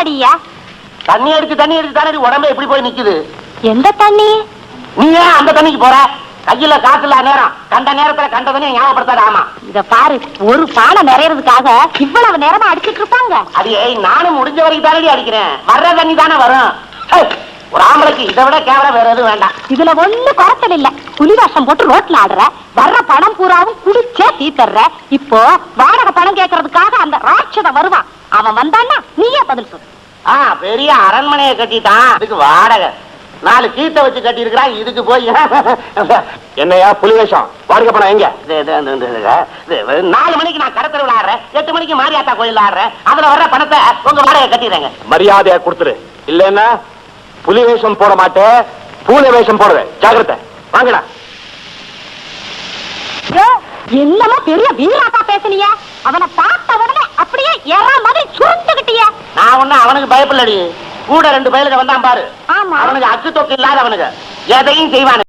அடியா தண்ணி அடிச்சு தண்ணி அடிச்சு தானே உடம்பு எப்படி போய் நிக்குது. எந்த தண்ணி? நீ ஏன் அந்த தண்ணிக்கு போற? கையில காசு இல்ல நேரம். கண்ட நேரத்துல கண்டதனே ஞாபகப்படுத்தாத ஆமா. இத பாரு ஒரு பானை நிறையறதுக்காக இவ்வளவு நேரமா அடிச்சிட்டு இருப்பாங்க. அடியே நானும் முடிஞ்ச வரைக்கும் தானடி அடிக்கிறேன். வர்ற தண்ணி தானே வரும். ஒரு ஆம்பளைக்கு இதை விட கேவலம் வேற எதுவும் வேண்டாம். இதுல ஒண்ணு குறைச்சல் இல்ல. புலி வேஷம் போட்டு ரோட்ல ஆடுற வர்ற பணம் பூராவும் குடிச்சே தீத்தர்ற. இப்போ வாடகை பணம் கேட்கறதுக்காக அந்த ராட்சத வருவான். அவன் வந்தான்னா நீயே பதில் சொல்லு. ஆ பெரிய அரண்மனையை கட்டிட்டான் அதுக்கு வாடகை. நாலு கீத்தை வச்சு கட்டி இருக்கிறான் இதுக்கு போய் என்னையா புலி வேஷம்? வாடகை பணம் எங்க? நாலு மணிக்கு நான் கடத்தல் ஆடுறேன் எட்டு மணிக்கு மாரியாத்தா கோயில் ஆடுறேன் அதுல வர்ற பணத்தை உங்க வாடகை கட்டிடுறேங்க. மரியாதையா கொடுத்துரு. இல்லைன்னா புலி வேஷம் போட மாட்டேன். பூனை வேஷம் போடுவேன். ஜாக்கிரதை. வாங்கடா. என்னமோ பெரிய வீராப்பா பேசுனிய. அவனை பார்த்த அவனுக்கு பயப்படலடி. கூட ரெண்டு பயலுக்கு வந்தான் பாரு. ஆமா. அவனுக்கு அச்சு தொக்கு இல்லாதவனுக்கு எதையும் செய்வானு